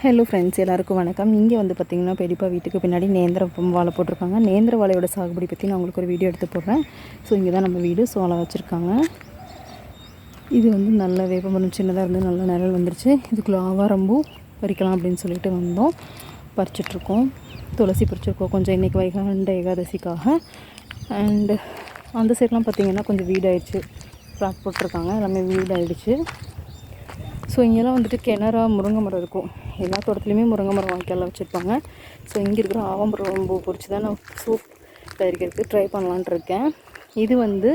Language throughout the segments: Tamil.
ஹலோ ஃப்ரெண்ட்ஸ் எல்லாருக்கும் வணக்கம். இங்கே வந்து பார்த்திங்கன்னா பெரியப்பா வீட்டுக்கு பின்னாடி நேந்திர வாழை போட்டிருக்காங்க. நேந்திர வாழையோட சாகுபடி பற்றி நான் உங்களுக்கு ஒரு வீடியோ எடுத்து போடுறேன். ஸோ இங்கே தான் நம்ம வீடு சோளம் வச்சுருக்காங்க. இது வந்து நல்ல வேப்பமரம் சின்னதாக இருந்து நல்ல நிழல் வந்துருச்சு. இதுக்குள்ளே ஆவாரம்பூ பறிக்கலாம் அப்படின்னு சொல்லிட்டு வந்தோம். பறிச்சிட்ருக்கோம். துளசி பறிச்சிருக்கோம். கொஞ்சம் இன்றைக்கி வைகாண்ட ஏகாதசிக்காக. அண்டு அந்த சைட்லாம் பார்த்திங்கன்னா கொஞ்சம் வீடாயிடுச்சு. ஃப்ளாட் போட்டிருக்காங்க. எல்லாமே வீடாயிடுச்சு. ஸோ இங்கெல்லாம் வந்துட்டு கிணறா முருங்கை மரம் இருக்கும். எல்லா தோட்டத்துலேயுமே முருங்கை மரம் வாங்கிக்கலாம் வச்சுருப்பாங்க. ஸோ இங்கே இருக்கிற ஆவம்பரம் பூ பொறிச்சு தான் நான் சூப் தயாரிக்கிறதுக்கு ட்ரை பண்ணலான்ட்டு இருக்கேன். இது வந்து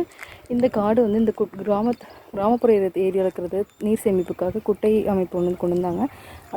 இந்த காடு வந்து இந்த குட் கிராமத்து கிராமப்புற ஏரியாவில் இருக்கிறது நீர் சேமிப்புக்காக குட்டை அமைப்பு ஒன்று கொண்டு வந்தாங்க.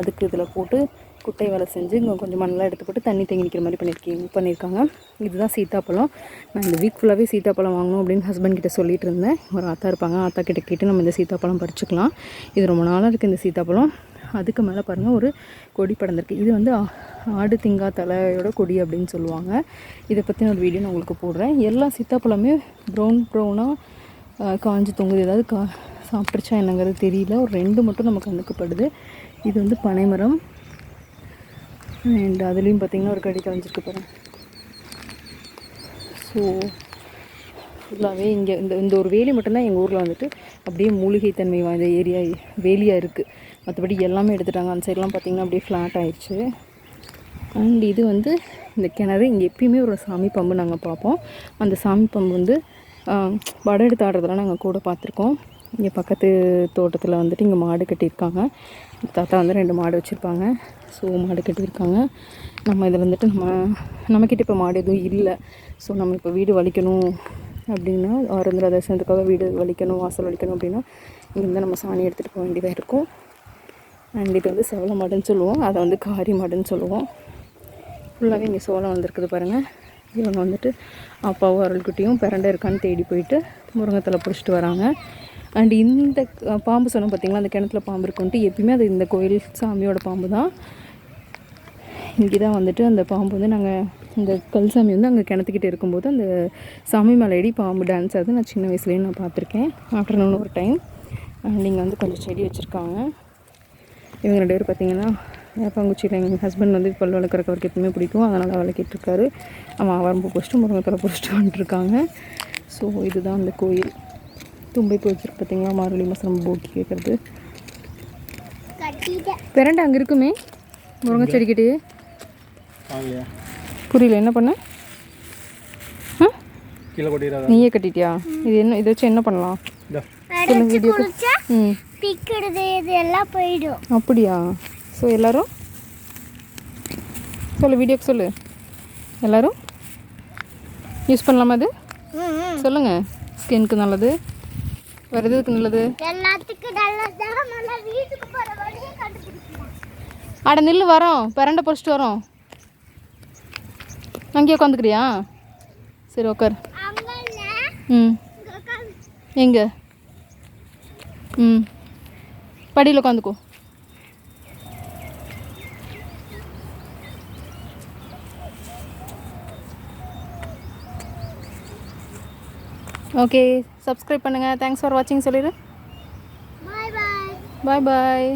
அதுக்கு இதில் போட்டு குட்டை வேலை செஞ்சு இங்கே கொஞ்சம் மண்ணெலாம் எடுத்து போட்டு தண்ணி தேங்கி நிற்கிற மாதிரி பண்ணியிருக்கீங்க பண்ணியிருக்காங்க இதுதான் சீத்தாப்பழம். நான் இந்த வீக் ஃபுல்லாகவே சீத்தாப்பழம் வாங்கணும் அப்படின்னு ஹஸ்பண்ட் கிட்ட சொல்லிட்டு இருந்தேன். ஒரு ஆத்தா இருப்பாங்க ஆத்தா கிட்ட கேட்டு நம்ம இந்த சீத்தாப்பழம் பறிச்சுக்கலாம். இது ரொம்ப நாளாக இருக்குது இந்த சீத்தாப்பழம். அதுக்கு மேலே பாருங்கள் ஒரு கொடி படந்திருக்கு இது வந்து ஆ- ஆடு திங்கா தலையோட கொடி அப்படின்னு சொல்லுவாங்க. இதை பற்றின ஒரு வீடியோ நான் உங்களுக்கு போடுறேன். எல்லா சீத்தாப்பழமே ப்ரௌன் ப்ரௌனாக காஞ்சி தொங்குது. ஏதாவது கா சாப்பிட்ருச்சா என்னங்கிறது தெரியல. ஒரு ரெண்டு மட்டும் நமக்கு கண்ணுக்குப்படுது இது வந்து பனைமரம். அண்ட் அதுலேயும் பார்த்திங்கன்னா ஒரு கடி தொலைஞ்சிருக்கு போகிறேன் ஸோ ஃபுல்லாகவே இங்கே இந்த இந்த ஒரு வேலி மட்டும்தான் எங்கள் ஊரில் வந்துட்டு அப்படியே மூலிகை தன்மை வாய்ந்த ஏரியா வேலியாக இருக்குது மற்றபடி எல்லாமே எடுத்துட்டாங்க. அந்த சைட்லாம் பார்த்திங்கன்னா அப்படியே ஃப்ளாட் ஆயிடுச்சு. அண்ட் இது வந்து இந்த கிணறு. இங்கே எப்பயுமே ஒரு சாமி பம்பு நாங்கள் பார்ப்போம். அந்த சாமி பம்பு வந்து ஆஹ், வடை எடுத்து ஆடுறதெல்லாம் நாங்கள் கூட பார்த்துருக்கோம். இங்கே பக்கத்து தோட்டத்தில் வந்துட்டு இங்கே மாடு கட்டியிருக்காங்க. தாத்தா வந்து ரெண்டு மாடு வச்சுருப்பாங்க. ஸோ மாடு கட்டியிருக்காங்க. நம்ம இதில் வந்துட்டு நம்ம நம்மக்கிட்ட இப்போ மாடு எதுவும் இல்லை. ஸோ நம்ம இப்போ வீடு வலிக்கணும் அப்படின்னா ஆரந்திர தரிசனத்துக்காக வீடு வலிக்கணும் வாசல் வலிக்கணும் அப்படின்னா இங்கேருந்து நம்ம சாணி எடுத்துகிட்டு போக வேண்டியதாக இருக்கும். அண்ட் இது வந்து செவல மாடுன்னு சொல்லுவோம். அதை வந்து காரி மாடுன்னு சொல்லுவோம். ஃபுல்லாகவே இங்கே சோளம் வந்திருக்குது பாருங்கள் இவங்க வந்துட்டு அப்பாவும் அருள்குட்டியும் பிறண்டை இருக்கான்னு தேடி போயிட்டு முருங்கத்தலை பிடிச்சிட்டு வராங்க. அண்ட் இந்த பாம்பு சொன்னோம் பார்த்திங்களா அந்த கிணத்துல பாம்பு இருக்குன்ட்டு எப்பயுமே அது இந்த கோயில் சாமியோட பாம்பு தான். இங்கே தான் வந்துட்டு அந்த பாம்பு வந்து நாங்கள் இந்த கல்சாமி வந்து அங்கே கிணத்துக்கிட்டே இருக்கும்போது அந்த சாமி மலையடி பாம்பு டான்ஸ் ஆகுது நான் சின்ன வயசுலேயே நான் பார்த்துருக்கேன். ஆஃப்டர்நூன் ஒரு டைம் அண்ட் இங்கே வந்து கொஞ்சம் செடி வச்சுருக்காங்க. இவங்க ரெண்டு பேர் பார்த்தீங்கன்னா வேப்பாங்குச்சியில் எங்கள் ஹஸ்பண்ட் வந்து பல் வளர்க்குறக்கு அவருக்கு எப்பவுமே பிடிக்கும். அதனால் வளர்க்கிட்டு இருக்காரு அவன் வரம்பு பிடிச்சிட்டு முருங்கத்தலை பிடிச்சிட்டு வந்துட்டுருக்காங்க. ஸோ இதுதான் அந்த கோயில். தும்பை பூ வச்சிருக்கு பார்த்தீங்களா மார்கழி மாதம் நம்ம போக்கி கேட்குறது பிறண்டை அங்கே இருக்குமே? முருங்கை செடிக்கிட்டே புரியல. என்ன பண்ண? ஆ கீழே நீயே கட்டிட்டியா? இது என்ன இதை வச்சு என்ன பண்ணலாம்? இதோ. சொல்லுங்க வீடியோக்கு. ம். பிக்கிறது இது எல்லாம் போயிடும். அப்படியா? ஸோ எல்லாரும்? சொல்லு வீடியோக்கு சொல்லு. எல்லாரும்? யூஸ் பண்ணலாமா அது? சொல்லுங்க. ஸ்கின்க்கு நல்லது. வேறு எதுக்கு நல்லது? எல்லாத்துக்கும் அட நில்லு வரோம். பிரண்டை பொறிச்சிட்டு வரோம். அங்கேயே உட்காந்துக்கிறியா சரி உட்கார் ம். எங்கே? ம். படியில் உட்காந்துக்கோ ஓகே. சப்ஸ்கிரைப் பண்ணுங்கள் தேங்க்ஸ் ஃபார் வாட்சிங் சொல்லிடு. பாய் பாய்